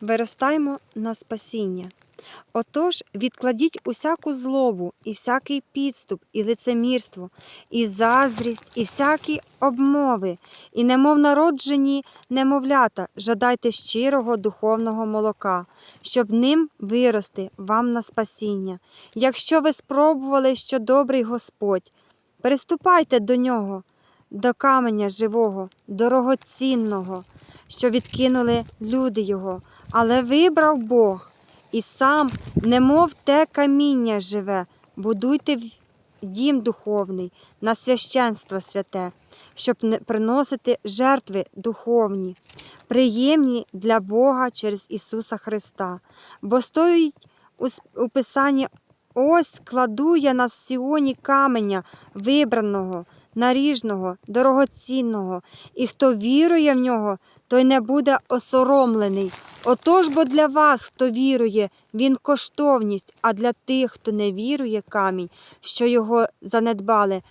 виростаймо на спасіння. Отож, відкладіть усяку злобу, і всякий підступ, і лицемірство, і заздрість, і всякі обмови, і немов народжені немовлята, жадайте щирого духовного молока, щоб ним вирости вам на спасіння. Якщо ви спробували, що добрий Господь, приступайте до нього, до каменя живого, дорогоцінного, що відкинули люди його, але вибрав Бог і сам, немов те каміння живе, будуйте в- дім духовний на священство святе, щоб приносити жертви духовні, приємні для Бога через Ісуса Христа. Бо стоїть у Писанні ось кладу я на Сіоні каменя вибраного, наріжного, дорогоцінного, і хто вірує в нього, той не буде осоромлений. Отож бо для вас, хто вірує, він коштовність, а для тих, хто не вірує, камінь, що його занедбали,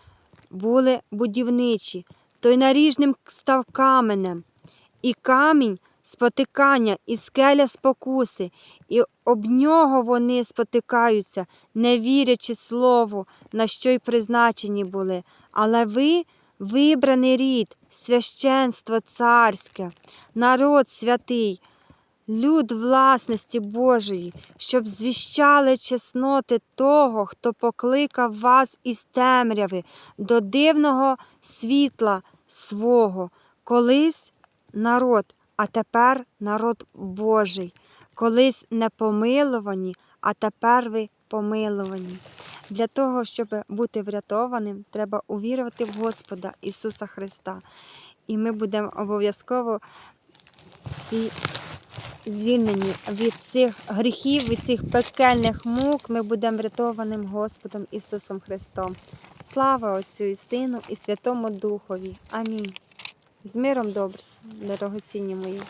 були будівничі, той наріжним став каменем, і камінь спотикання, і скеля спокуси, і об нього вони спотикаються, не вірячи слову, на що й призначені були. Але ви вибраний рід, священство царське, народ святий, люд власності Божої, щоб звіщали чесноти того, хто покликав вас із темряви до дивного світла свого. Колись народ, а тепер народ Божий. Колись не помилувані, а тепер ви помилувані. Для того, щоб бути врятованим, треба увірувати в Господа Ісуса Христа. І ми будемо обов'язково всі звільнені від цих гріхів, від цих пекельних мук. Ми будемо врятованим Господом Ісусом Христом. Слава Отцю і Сину і Святому Духові. Амінь. З миром добре, дорогоцінні мої.